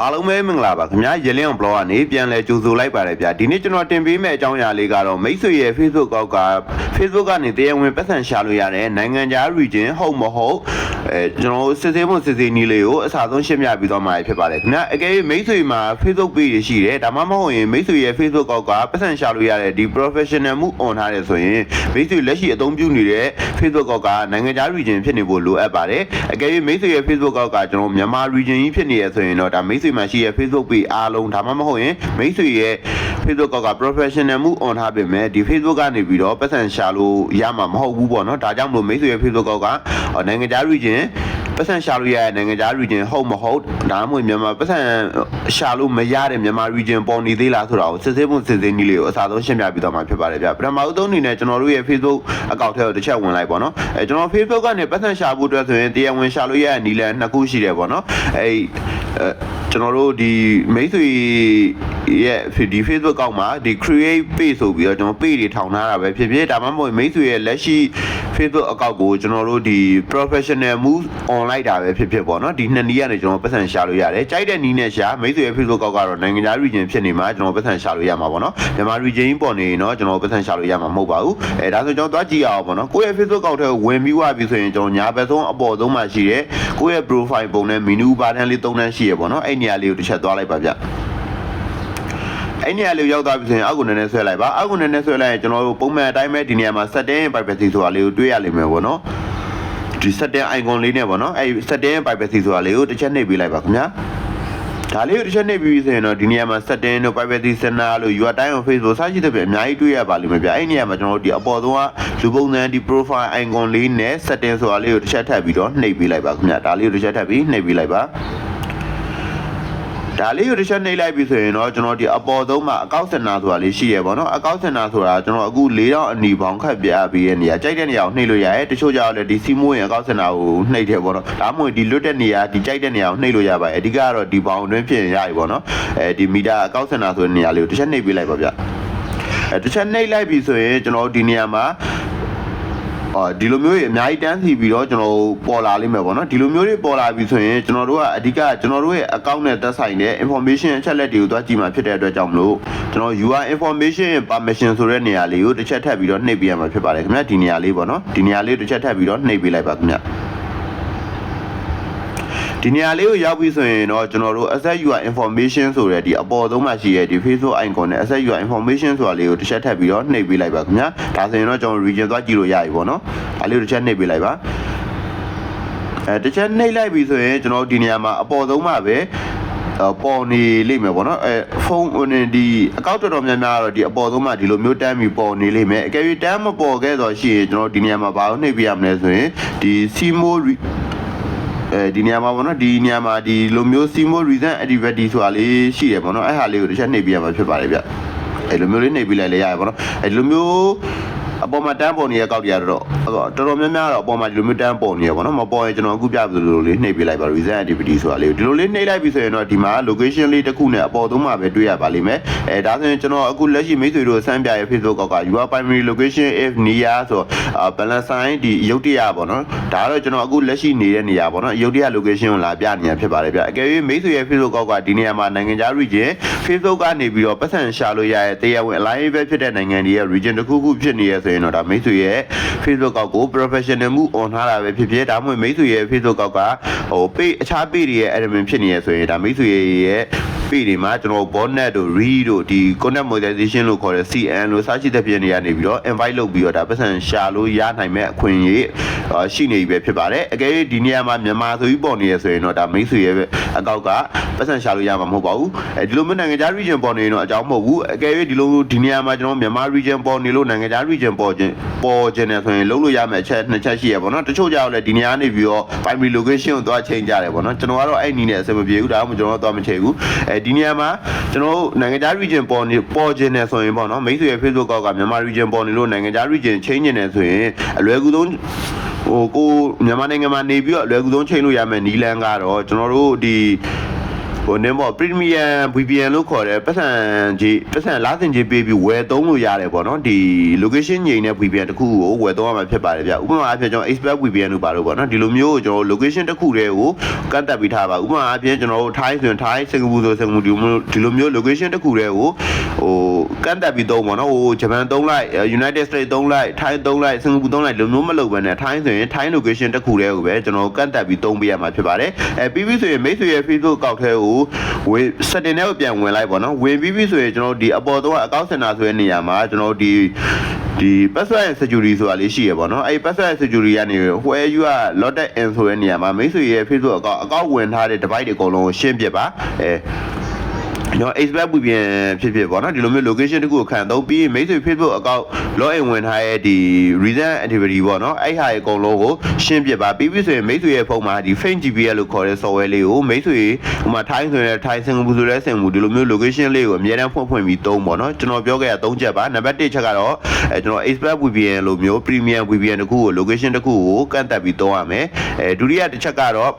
အားလုံးပဲမင်္ဂလာပါခင်ဗျာရလင်းအောင် blog ကနေပြန်လဲကြိုဆိုလိုက်ပါတယ်ဗျာဒီနေ့ကျွန်တော်တင်ပေးမယ့်အကြောင်းအရာလေးကတော့မိတ်ဆွေရဲ့ Facebook ကောက်က Facebook ကနေတရားဝင်ပတ်စံရှာလို့ရတဲ့နိုင်ငံခြား region ဟုတ်မဟုတ်အဲကျွန်တော်စစ်ဆေးမှုစစ်ဆေးနည်းလေးကိုအစားဆုံးရှင်းပြပြီးတော့မှာဖြစ်ပါတယ်ခင်ဗျာအကယ်၍မိတ်ဆွေမှာ Facebook page ရှိတယ်ဒါမှမဟုတ်ရင်မိတ်ဆွေရဲ့ Facebook ကောက်ကပတ်စံရှာလို့ရတဲ့ဒီ professional မှု on ထားတယ်ဆိုရင်မိတ်ဆွေလက်ရှိအသုံးပြုနေတဲ့ Facebook ကောက်ကနိုင်ငံခြား region ဖြစ်နေဖို့လိုအပ်ပါတယ်အကယ်၍မိတ်ဆွေရဲ့ Facebook ကောက်ကကျွန်တော်မြန်မာ region ကြီးဖြစ်နေရဆိုရင်တော့ဒါမိတ်ဆွေမှာရှိရဲ့ Facebook page အားလုံးဒါမှမဟုတ်ရင်မိတ်ဆွေရဲ့ Facebook ကောက်က professional မှု on ထားပေမဲ့ဒီ Facebook ကနေပြီးတော့ပတ်စံရှာလို့ရမှာမဟုတ်ဘူးပေါ့နော်ဒါကြောင့်မလို့မိတ်ဆွေရဲ့ Facebook ကောက်ကအော်နိုင်ငံခြား region ပတ်စံရှာလို့ရတဲ့နိုင်ငံခြား region ဟုတ်မဟုတ်ဒါမှမဟုတ်မြန်မာပတ်စံရှာလို့မရတဲ့မြန်မာ region ပေါ်နေသေးလားဆိုတာကိုစစ်ဆေးမှုစစ်ဆေးနည်းလေးကိုအစားဆုံးရှင်းပြပြီးတော့မှာဖြစ်ပါတယ်ဗျပထမဦးဆုံးအနေနဲ့ကျွန်တော်တို့ရဲ့ Facebook account ထဲကိုတစ်ချက်ဝင်လိုက်ပေါ့နော်အဲကျွန်တော် Facebook ကနေပတ်စံရှာဖို့အတွက်ဆိုရင်တရားဝင်ရှာလို့ရတဲ့နည်းလမ်းနှစ်ခုရှိတယ်ပေါ့နော်အဲအဲကျွန်တော်တို့ဒီမိတ်ဆွေရဲ့ဒီ Facebook ကောက်မှာဒီ create page ဆိုပြီးတော့ကျွန်တော် page တွေထောင်ထားတာပဲဖြစ်ဖြစ်ဒါမှမဟုတ်မိတ်ဆွေရဲ့လက်ရှိ Facebook account ကိုကျွန်တော်တို့ဒီ professional move online တာပဲဖြစ်ဖြစ်ပေါ့နော်ဒီနှစ်နည်းကနေကျွန်တော်ပတ်စံရှာလို့ရတယ်ကြိုက်တဲ့နည်းနဲ့ရှာမိတ်ဆွေရဲ့ Facebook ကောက်ကတော့နိုင်ငံခြား region ဖြစ်နေမှာကျွန်တော်ပတ်စံရှာလို့ရမှာပေါ့နော်မြန်မာ region ပေါ်နေရင်တော့ကျွန်တော်ပတ်စံရှာလို့ရမှာမဟုတ်ပါဘူးအဲဒါဆိုကျွန်တော်သွားကြည့်အောင်ပေါ့နော်ကိုယ့်ရဲ့ Facebook ကောက်ထဲကိုဝင်ပြီးွားပြီဆိုရင်ကျွန်တော်ညာဘက်ဆုံးအပေါ်ဆုံးမှာရှိတဲ့ကိုယ့်ရဲ့ profile ပုံနဲ့ menu bar တန်းလေး၃တန်းရှိရပေါ့နော်အဲ့နေရာလေးကိုတစ်ချက်သွားလိုက်ပါဗျ အဲ့နေရာလေးကိုရောက်သွားပြီဆိုရင်အောက်ကိုနည်းနည်းဆွဲလိုက်ပါအောက်ကိုနည်းနည်းဆွဲလိုက်ရင်ကျွန်တော်တို့ပုံမှန်အတိုင်းပဲဒီနေရာမှာ setting privacy ဆိုတာလေးကိုတွေ့ရလိမ့်မယ်ပေါ့နော်ဒီ setting icon လေးနဲ့ပေါ့နော်အဲ့ setting privacy ဆိုတာလေးကိုတစ်ချက်နှိပ်ပေးလိုက်ပါခင်ဗျာဒါလေးကိုတစ်ချက်နှိပ်ပြီးဆိုရင်တော့ဒီနေရာမှာ setting တို့ privacy center လို့ your time on Facebook စသဖြင့်အများကြီးတွေ့ရပါလိမ့်မယ်ဗျအဲ့နေရာမှာကျွန်တော်တို့ဒီအပေါ်ဆုံးကလူပုံစံဒီ profile icon လေးနဲ့ setting ဆိုတာလေးကိုတစ်ချက်ထပ်ပြီးတော့နှိပ်ပေးလိုက်ပါခင်ဗျာဒါလေးကိုတစ်ချက်ထပ်ပြီးနှိပ်ပေးလိုက်ပါ ဒါလေးကိုတစ်ချက်နှိပ်လိုက်ပြီဆိုရင်တော့ကျွန်တော်ဒီအပေါ်ဆုံးမှာအကောက်စင်နာဆိုတာလေးရှိရပေါ့နော်အကောက်စင်နာဆိုတာကျွန်တော်အခု၄တောင်အနီပေါင်းခတ်ပြပြီးရဲ့နေရာကြိုက်တဲ့နေရာကိုနှိပ်လို့ရတယ်တချို့ကြောက်လည်းဒီစီမိုးရင်အကောက်စင်နာကိုနှိပ်တယ်ပေါ့နော်ဒါမှမဟုတ်ဒီလွတ်တဲ့နေရာဒီကြိုက်တဲ့နေရာကိုနှိပ်လို့ရပါတယ်အဓိကကတော့ဒီပေါင်အတွင်းဖြစ်ရင်ရပြီပေါ့နော်အဲဒီမီတာအကောက်စင်နာဆိုတဲ့နေရာလေးကိုတစ်ချက်နှိပ်ပေးလိုက်ပါဗျအဲတစ်ချက်နှိပ်လိုက်ပြီဆိုရင်ကျွန်တော်ဒီနေရာမှာအော် ဒီလိုမျိုးတွေအများကြီးတန်းစီပြီးတော့ကျွန်တော်ပေါ်လာလိမ့်မယ်ပေါ့နော်ဒီလိုမျိုးတွေပေါ်လာပြီဆိုရင်ကျွန်တော်တို့ကအဓိကကျွန်တော်တို့ရဲ့ account နဲ့သက်ဆိုင်တဲ့ information အချက်လက်တွေကိုသွားကြည့်မှာဖြစ်တဲ့အတွက်ကြောင့်မလို့ကျွန်တော် UI information permission ဆိုတဲ့နေရာလေးကိုတစ်ချက်ထပ်ပြီးတော့နှိပ်ပေးရမှာဖြစ်ပါတယ်ခင်ဗျာဒီနေရာလေးပေါ့နော်ဒီနေရာလေးတစ်ချက်ထပ်ပြီးတော့နှိပ်ပေးလိုက်ပါခင်ဗျာ ဒီနေရာလေးကိုရောက်ပြီဆိုရင်တော့ကျွန်တော်တို့ asset UI information ဆိုတဲ့ဒီအပေါ်ဆုံးမှာရှိတဲ့ဒီ Facebook icon နဲ့ asset UI information ဆိုတာလေးကိုတစ်ချက်ထပ်ပြီးတော့နှိပ်ပေးလိုက်ပါခင်ဗျာဒါဆိုရင်တော့ကျွန်တော် region သွားကြည့်လို့ရပြီပေါ့နော်ဒါလေးကိုတစ်ချက်နှိပ်ပေးလိုက်ပါအဲတစ်ချက်နှိပ်လိုက်ပြီဆိုရင်ကျွန်တော်ဒီနေရာမှာအပေါ်ဆုံးမှာပဲပေါ်နေလိမ့်မယ်ပေါ့နော်အဲဖုန်းဟိုနေဒီအကောင့်တော်တော်များများတော့ဒီအပေါ်ဆုံးမှာဒီလိုမျိုးတန်းပြီးပေါ်နေလိမ့်မယ်အကယ်၍တန်းမပေါ်ခဲ့တော့ရှိရင်ကျွန်တော်ဒီနေရာမှာဘာလို့နှိပ်ပြရမလဲဆိုရင်ဒီ Simo အဲဒီနေရာမှာပေါ့နော်ဒီနေရာမှာဒီလိုမျိုး Simo reason activity ဆိုတာလေးရှိတယ်ပေါ့နော်အဲ့ဟာလေးကိုတစ်ချက်နှိပ်ပြရမှာဖြစ်ပါတယ်ဗျအဲလိုမျိုးလေးနှိပ်ပြလိုက်လေရတယ်ပေါ့နော်အဲလိုမျိုးအပေါ်မှာတန်းပေါ်နေတဲ့ကောက်တွေကတော့ တော်တော်များများတော့အပေါ်မှာဒီလိုမျိုးတန်းပေါ်နေရပေါ့နော်မပေါ်ရင်ကျွန်တော်အခုပြပြလိုလေးနှိပ်ပြလိုက်ပါ reason activity ဆိုတာလေးဒီလိုလေးနှိပ်လိုက်ပြီဆိုရင်တော့ဒီမှာ location လေးတစ်ခုနဲ့အပေါ်သုံးမှာပဲတွေ့ရပါလိမ့်မယ်အဲဒါဆိုရင်ကျွန်တော်အခုလက်ရှိမိတ်ဆွေတို့စမ်းပြရဲ့ Facebook ကောက်က your primary location if near ဆိုအာ balance sign ဒီရုပ်တရပေါ့နော်ဒါကတော့ကျွန်တော်အခုလက်ရှိနေတဲ့နေရာပေါ့နော်ရုပ်တရ location ကိုလာပြနေရဖြစ်ပါတယ်ဗျအကယ်၍မိတ်ဆွေရဲ့ Facebook ကောက်ကဒီနေရာမှာနိုင်ငံခြား region Facebook ကနေပြီးတော့ပတ်စံရှာလို့ရတဲ့တရားဝင် align ပဲဖြစ်တဲ့နိုင်ငံတွေရဲ့ region တစ်ခုခုဖြစ်နေရဆိုရင်တော့ဒါမိတ်ဆွေရဲ့ Facebook ကောက်ကို professional မှု on ထားတာပဲဖြစ်ဖြစ်ဒါမှမဟုတ်မိတ်ဆွေရဲ့ Facebook ကောက်ကဟို page အခြား page တွေရဲ့ admin ဖြစ်နေရဆိုရင်ဒါမိတ်ဆွေရဲ့ page တွေမှာကျွန်တော် bonnet တို့ re တို့ဒီ content monetization လို့ခေါ်တဲ့ CN လို့စရှိတဲ့ပြင်တွေကနေပြီးတော့ invite လုပ်ပြီးတော့ဒါပတ်စံရှာလို့ရနိုင်မဲ့အခွင့်အရေးရှိနေပြီပဲဖြစ်ပါတယ်အကယ်၍ဒီနေရာမှာမြန်မာဆိုပြီးပေါ်နေရဆိုရင်တော့ဒါမိတ်ဆွေရဲ့အကောက်ကပတ်စံရှာလို့ရမှာမဟုတ်ပါဘူးအဲဒီလိုမျိုးနိုင်ငံခြား region ပေါ်နေရင်တော့အကြောင်းမဟုတ်ဘူးအကယ်၍ဒီလိုဒီနေရာမှာကျွန်တော်မြန်မာ region ပေါ်နေလို့နိုင်ငံခြား region ပေါ်ခြင်းပေါ်ခြင်းနေဆိုရင်လုံးလို့ရမယ့်အချက်နှစ်ချက်ရှိရပါတော့တချို့ကြောက်လဲဒီနေရာနေပြီးတော့ primary location ကိုသွားချိန်ကြတယ်ပေါ့နော်ကျွန်တော်ကတော့အဲ့နီးနဲ့အဆင်မပြေဘူးဒါမှမဟုတ်ကျွန်တော်တော့သွားမချိန်ဘူးအဲဒီနေရာမှာကျွန်တော်တို့နိုင်ငံခြား region ပေါ်နေပေါ်ခြင်းနေဆိုရင်ပေါ့နော်မိတ်ဆွေရဲ့ Facebook ကောက်ကမြန်မာ region ပေါ်နေလို့နိုင်ငံခြား region ချိန်နေတယ်ဆိုရင်အလွယ်ကူဆုံးဟိုကိုမြန်မာနိုင်ငံမှာနေပြီးတော့အလွယ်ကူဆုံးချိန်လို့ရမယ့်နီလန်ကတော့ကျွန်တော်တို့ဒီ ဟိုနင်းပေါ့ premium VPN လို့ခေါ်တယ်ပတ်စံကြီးပတ်စံလားစင်ကြီးပေးပြီးဝယ်သုံးလို့ရတယ်ပေါ့နော်ဒီ location ငိမ့်တဲ့ VPN တစ်ခုကိုဝယ်သုံးရမှာဖြစ်ပါတယ်ဗျဥပမာအားဖြင့်ကျွန်တော် expert VPN လို့ပါလို့ပေါ့နော်ဒီလိုမျိုးကျွန်တော် location တစ်ခုတည်းကိုကန့်တက်ပြီးထားပါဥပမာအားဖြင့်ကျွန်တော်တို့ Thai ဆိုရင် Thai စင်ကာပူဆိုစင်ကာပူဒီလိုမျိုးဒီလိုမျိုး location တစ်ခုတည်းကိုဟိုကန့်တက်ပြီးသုံးပေါ့နော်ဟိုဂျပန်သုံးလိုက် United States သုံးလိုက် Thai သုံးလိုက်စင်ကာပူသုံးလိုက်ဒီလိုမျိုးမလုပ်ဘဲနဲ့ Thai ဆိုရင် Thai location တစ်ခုတည်းကိုပဲကျွန်တော်ကန့်တက်ပြီးသုံးပေးရမှာဖြစ်ပါတယ်အဲပြီးပြီဆိုရင်မိတ်ဆွေရဲ့ Facebook အကောင့်ထဲကိုဝင် setting ထဲကိုပြန်ဝင်လိုက်ပေါ့နော်ဝင်ပြီးပြီဆိုရင်ကျွန်တော်ဒီအပေါ်တော့အကောင့်စင်တာဆိုတဲ့နေရာမှာကျွန်တော်ဒီဒီ password and security ဆိုတာလေးရှိရပေါ့နော်အဲဒီ password and security ကနေ where you are logged in ဆိုတဲ့နေရာမှာမိတ်ဆွေရဲ့ Facebook အကောင့်အကောင့်ဝင်ထားတဲ့ device တွေအကုန်လုံးကိုရှင်းပြပါအဲ ကျွန်တော် expert ပူပြင်ဖြစ်ဖြစ်ပေါ့နော်ဒီလိုမျိုး location တခုကိုခံသုံးပြီးမိတ်ဆွေ Facebook အကောင့် login ဝင်ထားရဲ့ဒီ recent activity ပေါ့နော်အဲ့ဟာရဲ့အကုန်လုံးကိုရှင်းပြပါပြီးပြီဆိုရင်မိတ်ဆွေရဲ့ဖုန်းမှာဒီ Fake GPS လို့ခေါ်တဲ့ software လေးကိုမိတ်ဆွေဟိုမှာ Thai ဆိုရင် Thai စင်ကာပူဆိုတဲ့စင်ကာပူဒီလိုမျိုး location လေးကိုအများတန်းဖွင့်ဖွင့်ပြီးသုံးပေါ့နော်ကျွန်တော်ပြောခဲ့တာ၃ချက်ပါနံပါတ်၁ချက်ကတော့အဲကျွန်တော် expert VPN လို့မျိုး premium VPN တခုကို location တခုကိုကန့်တက်ပြီးသုံးရမယ်အဲဒုတိယတစ်ချက်ကတော့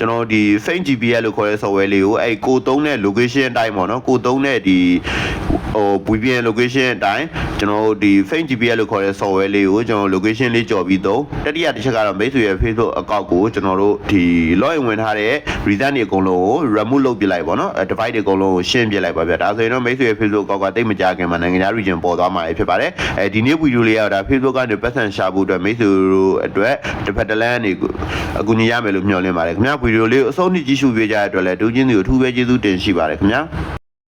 ကျွန်တော်ဒီ Fake GPS လို့ခေါ်တဲ့ software လေးကိုအဲကိုသုံးတဲ့ location အတိုင်းပေါ့နော်ကိုသုံးတဲ့ဒီ ဟို VPN location အတိုင်းကျွန်တော်ဒီ Fake GPS လို့ခေါ်တဲ့ software လေးကိုကျွန်တော် location လေးကြော်ပြီးသုံးတတိယတစ်ချက်ကတော့မိတ်ဆွေရဲ့ Facebook account ကိုကျွန်တော်တို့ဒီ login ဝင်ထားတဲ့ result တွေအကုန်လုံးကို remove လုပ်ပြလိုက်ပေါ့နော်အဲ device တွေအကုန်လုံးကိုရှင်းပြလိုက်ပါဗျဒါဆိုရင်တော့မိတ်ဆွေရဲ့ Facebook account ကတိတ်မကြခင်မှာနိုင်ငံခြား region ပေါ်သွားမှာဖြစ်ပါတယ်အဲဒီနေ့ဗီဒီယိုလေးကတော့ဒါ Facebook ကနေပတ်စံရှာဖို့အတွက်မိတ်ဆွေတို့အတွက်တစ်ဖက်တစ်လမ်းနေအကူအညီရမယ်လို့မျှော်လင့်ပါတယ်ခင်ဗျာဗီဒီယိုလေးကိုအဆုံးထိကြည့်ရှုပေးကြတဲ့အတွက်လည်းဒုချင်းစီကိုအထူးပဲကျေးဇူးတင်ရှိပါတယ်ခင်ဗျာ